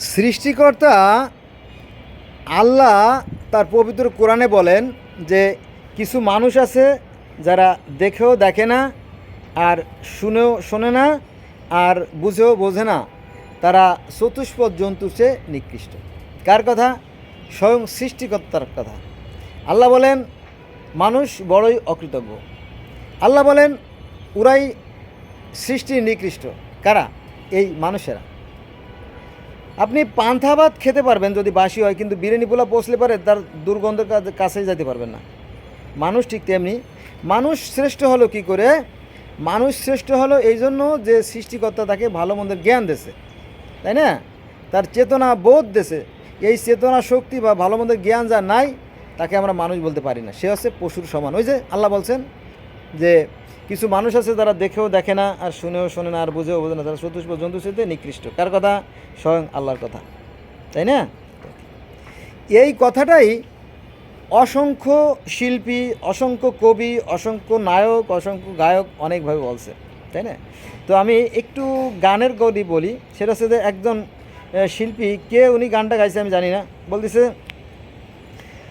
সৃষ্টিকর্তা আল্লাহ তার পবিত্র কোরআনে বলেন যে কিছু মানুষ আছে যারা দেখেও দেখে না, আর শুনেও শোনে না, আর বুঝেও বোঝে না। তারা চতুষ্পদ জন্তু চেয়ে নিকৃষ্ট। কার কথা? স্বয়ং সৃষ্টিকর্তার কথা। আল্লাহ বলেন, মানুষ বড়ই অকৃতজ্ঞ। আল্লাহ বলেন ওরাই সৃষ্টির নিকৃষ্ট। কারা? এই মানুষেরা। আপনি পান্থা ভাত খেতে পারবেন যদি বাসি হয়, কিন্তু বিরিয়ানি পোলা পৌঁছলে পারে তার দুর্গন্ধের কাছে- যেতে পারবেন না। মানুষ ঠিক তেমনি। মানুষ শ্রেষ্ঠ হলো কি করে? মানুষ শ্রেষ্ঠ হলো এই জন্য যে সৃষ্টিকর্তা তাকে ভালো মন্দের জ্ঞান দেছে। তাই না? তার চেতনা বোধ দেছে। এই চেতনা শক্তি বা ভালো মন্দের জ্ঞান যা নাই, তাকে আমরা মানুষ বলতে পারি না। সে হচ্ছে পশুর সমান। ওই যে আল্লাহ বলছেন যে কিছু মানুষ আছে যারা দেখেও দেখে না, আর শুনেও শোনে না, আর বুঝেও বোঝে না তারা চতুষ্প জন্তু সাথে নিকৃষ্ট। কার কথা? স্বয়ং আল্লাহর কথা। তাই না? এই কথাটাই অসংখ্য শিল্পী, অসংখ্য কবি, অসংখ্য নায়ক, অসংখ্য গায়ক অনেকভাবে বলছে। তাই না? তো আমি একটু গানের গদি বলি। সেটা হচ্ছে যে একজন শিল্পী, কে উনি গানটা গাইছে আমি জানি না। বলতেছে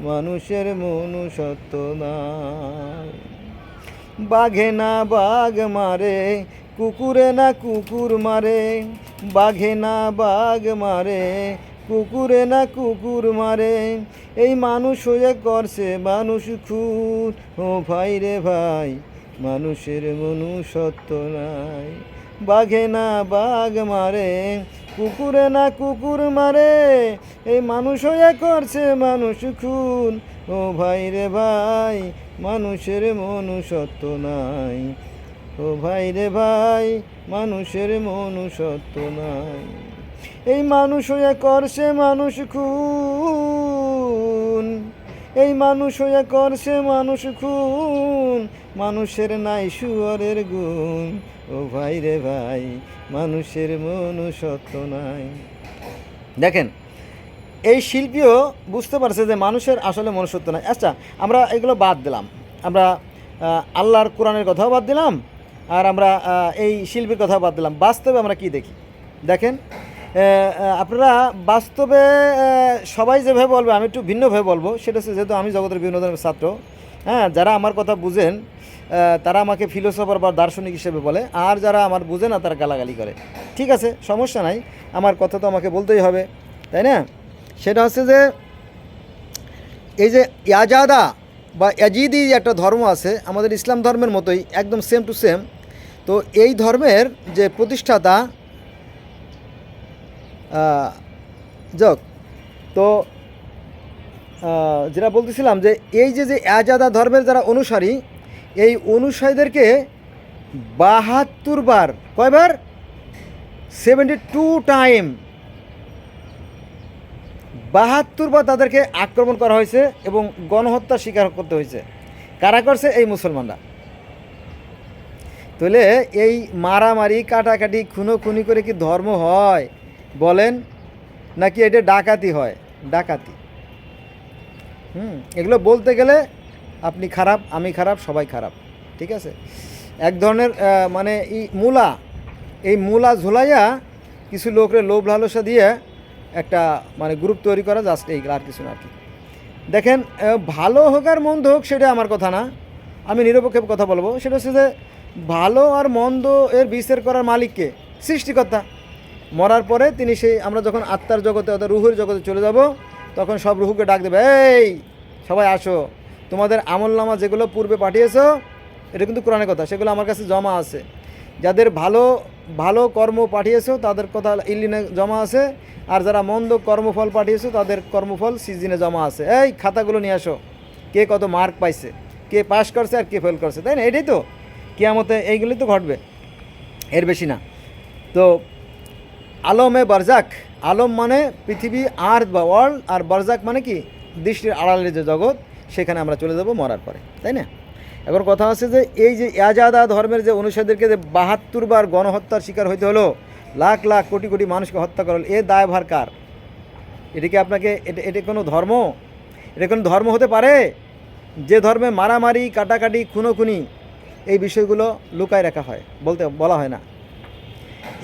মানুষের মনুষ্যত্ব নাই। বাঘে না বাঘ মারে, কুকুরে না কুকুর মারে। বাঘে না বাঘ মারে, কুকুরে না কুকুর মারে। এই মানুষ হয়ে করছে, মানুষ খুন। ও ভাই রে ভাই, মানুষের মনুষ্যত্ব নাই। বাঘে না বাঘ মারে কুকুরে না কুকুর মারে, এই মানুষ হয়ে করছে মানুষ খুন। ও ভাই রে ভাই, মানুষের মনুষ্যত্ব নাই। ও ভাই রে ভাই, মানুষের মনুষ্যত্ব নাই। এই মানুষ হয়ে করছে মানুষ খুন। এই মানুষ হয়ে করছে মানুষ খুন। মানুষের নাই শুয়ারের গুণ। ও ভাই রে ভাই, মানুষের মনুষ্যত্ব নাই। দেখেন, এই শিল্পীও বুঝতে পারছে যে মানুষের আসলে মনুষ্যত্ব নাই। আচ্ছা আমরা এগুলো বাদ দিলাম। আমরা আল্লাহর কোরআনের কথাও বাদ দিলাম আর আমরা এই শিল্পীর কথাও বাদ দিলাম। বাস্তবে আমরা কি দেখি? দেখেন আপনারা বাস্তবে সবাই যেভাবে বলবে, আমি একটু ভিন্নভাবে বলব। সেটা হচ্ছে, যেহেতু আমি জগতের বিভিন্ন ধরনের ছাত্র হ্যাঁ যারা আমার কথা বুঝেন তারা আমাকে ফিলোসফার বা দার্শনিক হিসেবে বলে। আর যারা আমার বুঝে না, তারা গালাগালি করে। ঠিক আছে, সমস্যা নাই। আমার কথা তো আমাকে বলতেই হবে। তাই না? সেটা হচ্ছে যে, এই যে ইয়াজাদা বা ইয়াজিদি একটা ধর্ম আছে, আমাদের ইসলাম ধর্মের মতোই, একদম সেম টু সেম তো এই ধর্মের যে প্রতিষ্ঠাতা যাক, তো যেটা বলতেছিলাম যে, এই যে যে আজাদা ধর্মের যারা অনুসারী এই অনুসারীদেরকে বাহাত্তর বার কয়বার সেভেন্টি টু টাইম বাহাত্তর বার তাদেরকে আক্রমণ করা হয়েছে এবং গণহত্যার শিকার করতে হয়েছে। কারা করছে? এই মুসলমানরা। তাহলে এই মারামারি, কাটাকাটি খুনো খুনি করে কি ধর্ম হয় বলেন, নাকি এটা ডাকাতি হয়? ডাকাতি। হুম, এগুলো বলতে গেলে আপনি খারাপ, আমি খারাপ, সবাই খারাপ, ঠিক আছে? এক ধরনের মানে এই মূলা এই মূলা ঝোলাইয়া কিছু লোকরে লোভ লালসা দিয়ে একটা মানে গ্রুপ তৈরি করা জাস্ট এই আর কিছু না আর কি। দেখেন ভালো হোক আর মন্দ হোক সেটা আমার কথা না। আমি নিরপেক্ষ কথা বলব। সেটা হচ্ছে যে, ভালো আর মন্দ এর বিচার করার মালিককে? সৃষ্টিকর্তা। মরার পরে তিনি সেই, আমরা যখন আত্মার জগতে অর্থাৎ রুহুর জগতে চলে যাব, তখন সব রুহুকে ডাক দেবে, এই, সবাই আসো। তোমাদের আমল নামা যেগুলো পূর্বে পাঠিয়েছো, এটা কিন্তু কোরআনের কথা, সেগুলো আমার কাছে জমা আছে। যাদের ভালো ভালো কর্ম পাঠিয়েছো, তাদের কথা ইল্লিনে জমা আছে, আর যারা মন্দ কর্মফল পাঠিয়েছো, তাদের কর্মফল সিজিনে জমা আছে। এই খাতাগুলো নিয়ে আসো, কে কত মার্ক পাইছে, কে পাস করছে আর কে ফেল করছে, তাই না? এটাই তো, কেয়ামতে এইগুলি তো ঘটবে, এর বেশি না। তো, আলমে বারজাক, আলম মানে পৃথিবী আর্থ বা ওয়ার্ল্ড আর বরজাক মানে কি? দৃষ্টির আড়ালের যে জগৎ সেখানে আমরা চলে যাব মরার পরে, তাই না? এবার কথা হচ্ছে যে এই যে ইয়াজাদা ধর্মের যে অনুসারীদেরকে যে বাহাত্তর বার গণহত্যার শিকার হইতে হলো, লাখ লাখ কোটি কোটি মানুষকে হত্যা করা হলো, এ দায়ভার কার? এটা কি আপনাকে, এটা এটা কোনো ধর্ম? এটা কোনো ধর্ম হতে পারে? যে ধর্মে মারামারি, কাটাকাটি, খুনোখুনি, এই বিষয়গুলো লুকায় রাখা হয়, বলতে, বলা হয় না।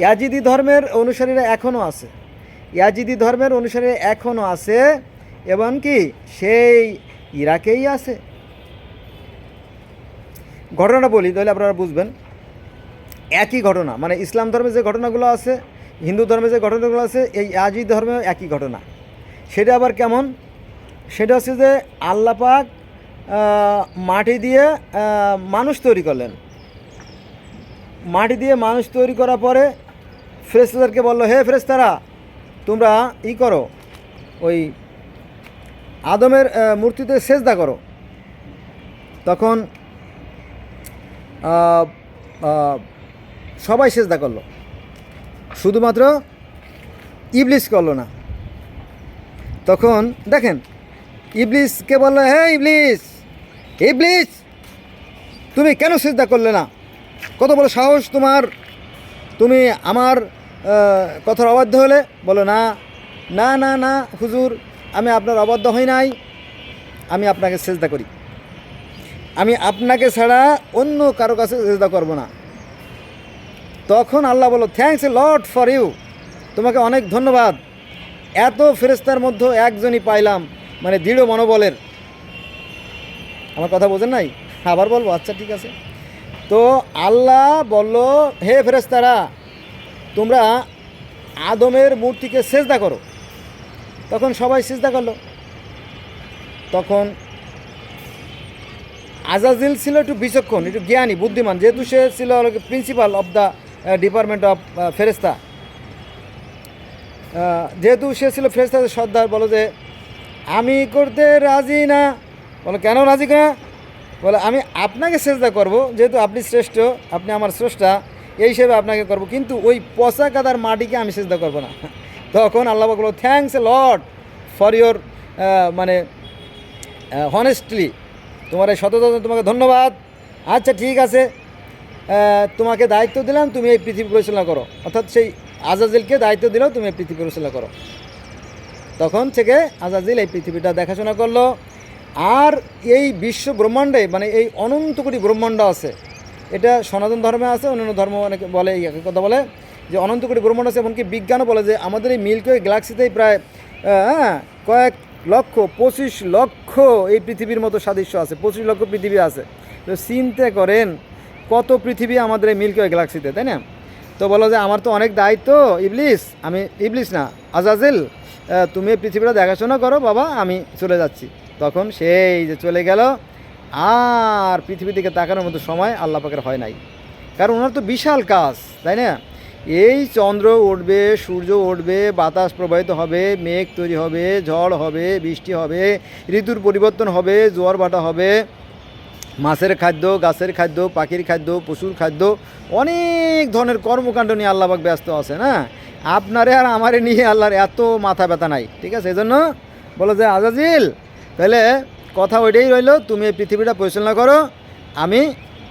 ইয়াজিদি ধর্মের অনুসারীরা এখনও আছে। ইয়াজিদি ধর্মের অনুসারীরা এখনও আছে, এবং কি সেই ইরাকেই আছে। ঘটনাটা বলি, তাহলে আপনারা বুঝবেন। একই ঘটনা মানে ইসলাম ধর্মে যে ঘটনাগুলো আছে, হিন্দু ধর্মে যে ঘটনাগুলো আছে, এই আজি ধর্মে একই ঘটনা। সেটা আবার কেমন? সেটা হচ্ছে যে আল্লাপাক মাটি দিয়ে মানুষ তৈরি করলেন। মাটি দিয়ে মানুষ তৈরি করার পরে ফ্রেস্তাদেরকে বলল, হে ফ্রেস্তারা তোমরা ই করো, ওই আদমের মূর্তিতে সেজদা করো। তখন সবাই সেজদা করল। শুধুমাত্র ইবলিস করল না। তখন, দেখেন, ইবলিসকে বলল হ্যাঁ ইবলিস! ইবলিস! তুমি কেন সেজদা করলে না? কত বড় সাহস তোমার। তুমি আমার কথার অবাধ্য হলে? বলো না না না না, হুজুর আমি আপনার অবাধ্য হই নাই, আমি আপনাকে সেজদা করি। আমি আপনাকে ছাড়া অন্য কারও কাছে চেষ্টা করব না। তখন আল্লাহ বলো thanks a lot for you তোমাকে অনেক ধন্যবাদ। এত ফেরেস্তার মধ্যে একজনই পাইলাম মানে দৃঢ় মনোবলের। আমার কথা বোঝেন নাই? আবার বলব আচ্ছা ঠিক আছে। তো আল্লাহ বলল, হে ফেরেস্তারা তোমরা আদমের মূর্তিকে সেজদা করো। তখন সবাই সেজদা করল। তখন আজাজিল ছিল একটু বিচক্ষণ, একটু জ্ঞানী, বুদ্ধিমান। যেহেতু সে ছিল principal of the department of ফেরেস্তা যেহেতু সে ছিল ফেরেস্তাদের সর্দার, বলো যে, আমি করতে রাজি না। বলো, কেন রাজি না? বলে, আমি আপনাকে চেষ্টা করব, যেহেতু আপনি শ্রেষ্ঠ, আপনি আমার স্রষ্টা, এই হিসেবে আপনাকে করব। কিন্তু ওই পচা কাদার মাটিকে আমি চেষ্টা করব না। তখন আল্লাহ বলল thanks a lot for your মানে হনেস্টলি তোমার এই সততা তোমাকে ধন্যবাদ। আচ্ছা ঠিক আছে তোমাকে দায়িত্ব দিলাম, তুমি এই পৃথিবী পরিচালনা করো। অর্থাৎ সেই আজাজিলকে দায়িত্ব দিলেও তুমি এই পৃথিবী পরিচালনা করো। তখন থেকে আজাজিল এই পৃথিবীটা দেখাশোনা করল। আর এই বিশ্ব ব্রহ্মাণ্ডে মানে এই অনন্ত কোটি ব্রহ্মাণ্ড আছে, এটা সনাতন ধর্মে আছে, অন্যান্য ধর্ম অনেকে বলে কথা বলে। যে অনন্ত কোটি ব্রহ্মাণ্ড আছে, এমনকি বিজ্ঞানও বলে যে আমাদের এই মিল্কওয়ে গ্যালাক্সিতেই প্রায় হ্যাঁ কয়েক লক্ষ, পঁচিশ লক্ষ এই পৃথিবীর মতো সাদৃশ্য আছে, পঁচিশ লক্ষ পৃথিবী আছে। তো চিন্তা করেন কত পৃথিবী আমাদের এই মিল্কওয়ে গ্যালাক্সিতে, তাই না? তো বলো যে আমার তো অনেক দায়িত্ব, ইবলিস, আমি ইবলিস না, আজাজিল তুমি পৃথিবীটা দেখাশোনা করো বাবা, আমি চলে যাচ্ছি। তখন সেই যে চলে গেল, আর পৃথিবী দিকে তাকানোর মতো সময় আল্লাহ পাকের হয় নাই। কারণ ওনার তো বিশাল কাজ, তাই না? এই চন্দ্র উঠবে, সূর্য উঠবে, বাতাস প্রবাহিত হবে, মেঘ তৈরি হবে, ঝড় হবে, বৃষ্টি হবে, ঋতুর পরিবর্তন হবে, জোয়ার ভাটা হবে, মাছের খাদ্য, গাছের খাদ্য, পাখির খাদ্য, পশুর খাদ্য, অনেক ধরনের কর্মকাণ্ড নিয়ে আল্লাহবাক ব্যস্ত আছে, না? আপনারে আর আমারে নিয়ে আল্লাহর এত মাথা ব্যথা নাই, ঠিক আছে? এই জন্য বলো যে, আজাজিল, তাহলে কথা ওইটাই রইল, তুমি পৃথিবীটা পরিচালনা করো, আমি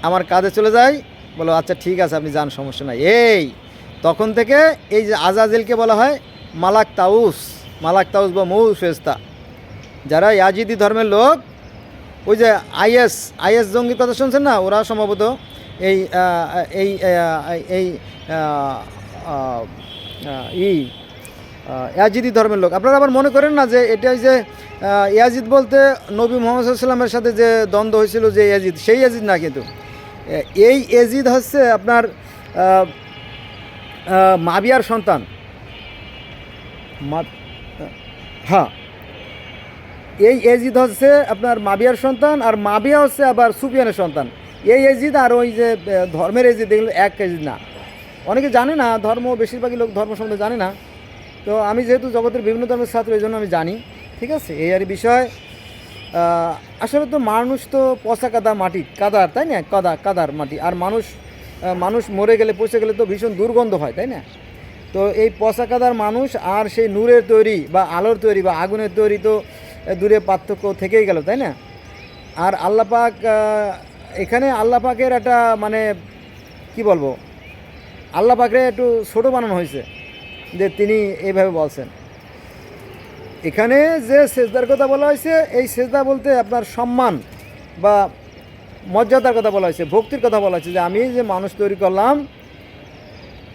আমার কাজে চলে যাই। বলো আচ্ছা ঠিক আছে, আপনি যান, সমস্যা নাই। এই তখন থেকে এই যে আজাজিলকে বলা হয় মালাক তাউস মালাক তাউস বা মৌ ফেস্তা যারা ইয়াজিদি ধর্মের লোক, ওই যে আইএস আইএস জঙ্গি কথা শুনছেন না? ওরা সম্ভবত এই এই এই ই ইয়াজিদি ধর্মের লোক। আপনারা আবার মনে করেন না যে এটা যে ইয়াজিদ বলতে নবী মোহাম্মদ সাল্লামের সাথে যে দ্বন্দ্ব হয়েছিল যে ইয়াজিদ, সেই ইয়াজিদ না কিন্তু। এই এজিদ হচ্ছে আপনার মাবিয়ার সন্তান। হ্যাঁ। এই এজিদ হচ্ছে আপনার মাবিয়ার সন্তান আর মাবিয়া হচ্ছে আবার সুফিয়ানের সন্তান। এই এজিদ আর ওই যে ধর্মের এজিদ, এগুলো এক এজিদ না। অনেকে জানে না, ধর্ম, বেশিরভাগই লোক ধর্ম সম্বন্ধে জানে না। তো আমি যেহেতু জগতের বিভিন্ন ধর্মের ছাত্র, এই জন্য আমি জানি। ঠিক আছে? এই আর বিষয় আসলে তো মানুষ তো পচা কাদা মাটি, কাদার, তাই না? কাদা, কাদার মাটি। আর মানুষ মানুষ মরে গেলে পচে গেলে তো ভীষণ দুর্গন্ধ হয় তাই না? তো এই পচা কাদার মানুষ আর সেই নূরের তৈরি বা আলোর তৈরি বা আগুনের তৈরি তো দূরে পার্থক্য থেকেই গেল তাই না? আর আল্লাহ পাক আহ, এখানে আল্লাপাকের একটা মানে কি বলব? আল্লাপাকরে একটু ছোটো বানানো হয়েছে যে তিনি এইভাবে বলছেন। এখানে যে সেজদার কথা বলা হয়েছে এই সেজদা বলতে আপনার সম্মান বা মর্যাদার কথা বলা হয়েছে, ভক্তির কথা বলা হয়েছে যে আমি যে মানুষ তৈরি করলাম,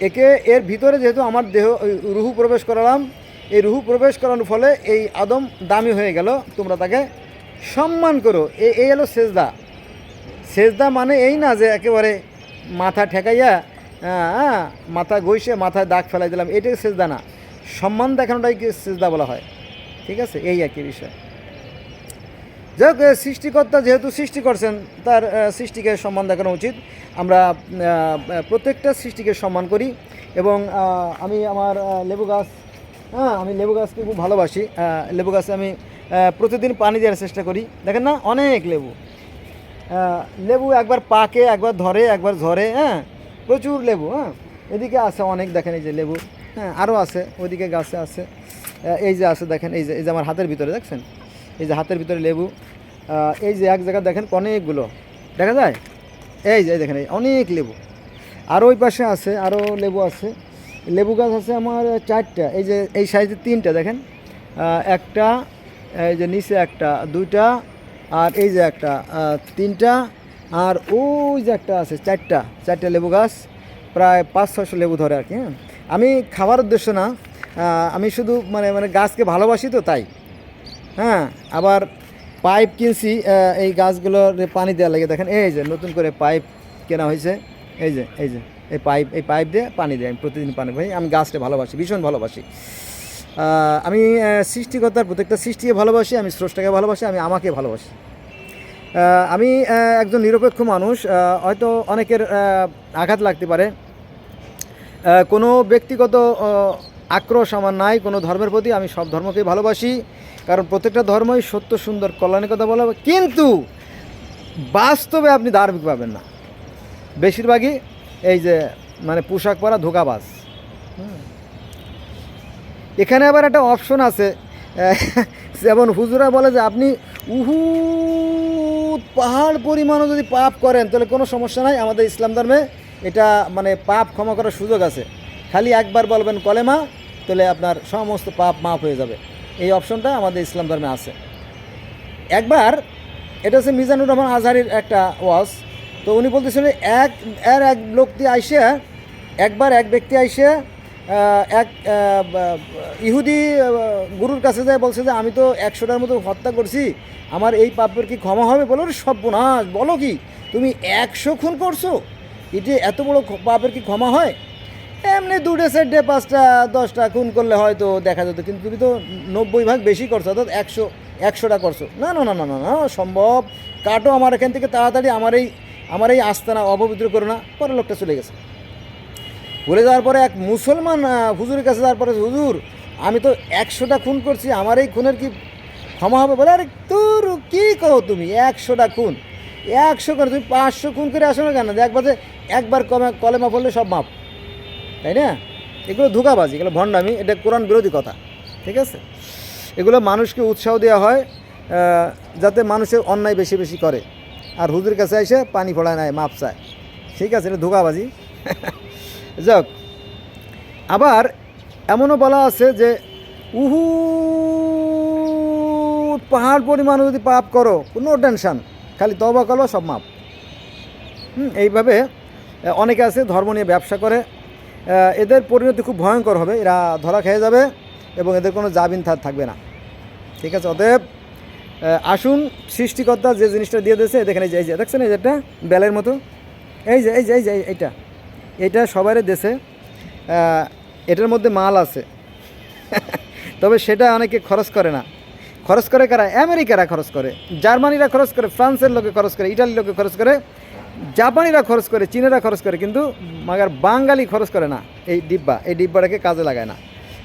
একে এর ভিতরে যেহেতু আমার দেহ রুহু প্রবেশ করালাম, এই রুহু প্রবেশ করানোর ফলে এই আদম দামি হয়ে গেল, তোমরা তাকে সম্মান করো। এই হলো সেজদা। সেজদা মানে এই না যে একেবারে মাথা ঠেকাইয়া হ্যাঁ মাথা গইসে মাথায় দাগ ফেলাই দিলাম, এটাই সেজদা না। সম্মান দেখানোটাই কি সেজদা বলা হয়? ঠিক আছে? এই একই বিষয়। যাই হোক সৃষ্টিকর্তা যেহেতু সৃষ্টি করছেন, তার সৃষ্টিকে সম্মান দেখানো উচিত। আমরা প্রত্যেকটা সৃষ্টিকে সম্মান করি এবং আমি আমার লেবু গাছ হ্যাঁ আমি লেবু গাছকে খুব ভালোবাসি। লেবু গাছে আমি প্রতিদিন পানি দেওয়ার চেষ্টা করি। দেখেন না, অনেক লেবু। লেবু একবার পাকে, একবার ধরে, একবার ঝরে হ্যাঁ? প্রচুর লেবু হ্যাঁ? এদিকে আছে অনেক, দেখেন এই যে লেবু হ্যাঁ? আরও আছে, ওইদিকে গাছে আছে। এই যে আছে, দেখেন, এই যে এই যে আমার হাতের ভিতরে, দেখছেন? এই যে হাতের ভিতরে লেবু এই যে এক জায়গায় দেখেন অনেকগুলো, দেখা যায়? এই যে দেখেন, এই অনেক লেবু। আরও ওই পাশে আছে আরও লেবু আছে। লেবু গাছ আছে আমার চারটা, এই যে, এই সাইজে তিনটা, দেখেন। একটা, এই যে নিচে একটা, দুইটা, আর এই যে একটা তিনটা, আর ওই যে একটা আছে, চারটা চারটা লেবু গাছ, প্রায় পাঁচ ছশো লেবু ধরে আর কি হ্যাঁ। আমি খাবার উদ্দেশ্য না আমি শুধু মানে মানে গাছকে ভালোবাসি তো তাই। হ্যাঁ আবার পাইপ কিনছি এই গাছগুলোর পানি দেওয়া লাগে। দেখেন, এই যে নতুন করে পাইপ কেনা হয়েছে। এই যে এই যে, এই পাইপ এই পাইপ দিয়ে পানি দিই আমি প্রতিদিন পানি পাই আমি গাছটা ভালোবাসি, ভীষণ ভালোবাসি। আমি সৃষ্টিকর্তার প্রত্যেকটা সৃষ্টিকে ভালোবাসি, আমি স্রষ্টাকে ভালোবাসি, আমি আমাকে ভালোবাসি। আমি একজন নিরপেক্ষ মানুষ হয়তো অনেকের আঘাত লাগতে পারে। কোনো ব্যক্তিগত আক্রোশ আমার নাই, কোনো ধর্মের প্রতি, আমি সব ধর্মকেই ভালোবাসি। কারণ প্রত্যেকটা ধর্মই সত্য, সুন্দর, কল্যাণের কথা বলা। কিন্তু বাস্তবে আপনি ধার্মিক পাবেন না। বেশিরভাগই এই যে মানে পোশাক পরা ধোকাবাজ। এখানে আবার একটা অপশন আছে। যেমন হুজুরা বলে যে, আপনি উহু পাহাড় পরিমাণও যদি পাপ করেন, তাহলে কোনো সমস্যা নাই, আমাদের ইসলাম ধর্মে এটা মানে পাপ ক্ষমা করার সুযোগ আছে। খালি একবার বলবেন কলেমা তাহলে আপনার সমস্ত পাপ মাফ হয়ে যাবে। এই অপশনটা আমাদের ইসলাম ধর্মে আছে। একবার, এটা হচ্ছে মিজানুর রহমান আজহারির একটা ওয়াজ। তো উনি বলতেছিলেন এক, এর এক লোকটি আইসে, একবার এক ব্যক্তি আইসে এক ইহুদি গুরুর কাছে যায়, বলছে যে, আমি তো একশোটার মতো হত্যা করছি। আমার এই পাপের কি ক্ষমা হবে? বলো সর্বনাশ, বলো কি? তুমি একশো খুন করছ? এটি এত বড় পাপের কি ক্ষমা হয়? এমনি দুটো চারটে পাঁচটা, দশটা খুন করলে হয়তো দেখা যেত, কিন্তু তুমি তো নব্বই ভাগ বেশি করছ, অর্থাৎ একশো, একশোটা করছ। না না না না না না, সম্ভব। কাটো আমার এখান থেকে তাড়াতাড়ি, আমার এই আমার এই আস্তানা অপবিত্র করো না পরে লোকটা চলে গেছে। বলে যাওয়ার পরে এক মুসলমান হুজুরের কাছে যাওয়ার পরে, হুজুর, আমি তো একশোটা খুন করছি, আমার এই খুনের কি ক্ষমা হবে? বলে, আরে, তোর কী করো তুমি, একশোটা খুন? একশো করে, তুমি পাঁচশো খুন করে আসো না কেন? দেখবা যে একবার কমে, কলেমা পড়লে সব মাপ। তাই না? এগুলো ধোকাবাজি, এগুলো ভণ্ডামি, এটা কোরআন বিরোধী কথা, ঠিক আছে? এগুলো মানুষকে উৎসাহ দেওয়া হয় যাতে মানুষের অন্যায় বেশি বেশি করে। আর হুজুর কাছে এসে পানি ফোড়ায় নেয়, মাপ চায়। ঠিক আছে, এটা ধোকাবাজি। যাক, আবার এমনও বলা আছে যে উহু পাহাড় পরিমাণ যদি পাপ করো, কোনো টেনশান, খালি তবা করো, সব মাপ। এইভাবে অনেকে আছে, ধর্ম নিয়ে ব্যবসা করে। এদের পরিণতি খুব ভয়ঙ্কর হবে। এরা ধরা খেয়ে যাবে এবং এদের কোনো জামিন থাক থাকবে না। ঠিক আছে, অতএব আসুন, সৃষ্টিকর্তা যে জিনিসটা দিয়ে দিয়েছে দেখেন, এই যে এই যে, দেখছেন, এই যে একটা বেলের মতো? এই যে এই যে এই যে এইটা। এইটা সবারই দেশে এটার মধ্যে মাল আছে। তবে সেটা অনেকে খরচ করে না। খরচ করে কারা? আমেরিকারা খরচ করে, জার্মানিরা খরচ করে, ফ্রান্সের লোকে খরচ করে, ইটালির লোকে খরচ করে। জাপানিরা খরচ করে চীনেরা খরচ করে কিন্তু মাগার বাঙালি খরচ করে না এই ডিব্বা। এই ডিব্বাটাকে কাজে লাগায় না।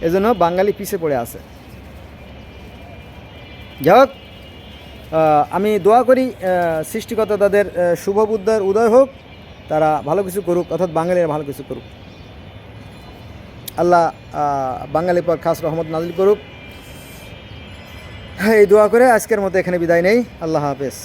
এজন্য বাঙালি পিছিয়ে পড়ে আছে। যাই হোক আমি দোয়া করি আহ, সৃষ্টিকর্তা তাদের শুভ বুদ্ধার উদয় হোক তারা ভালো কিছু করুক অর্থাৎ বাঙালিরা ভালো কিছু করুক। আল্লাহ বাঙালি পর খাস রহমত নাজিল করুক। এই দোয়া করে আজকের মতো এখানে বিদায় নেই। আল্লাহ হাফেজ।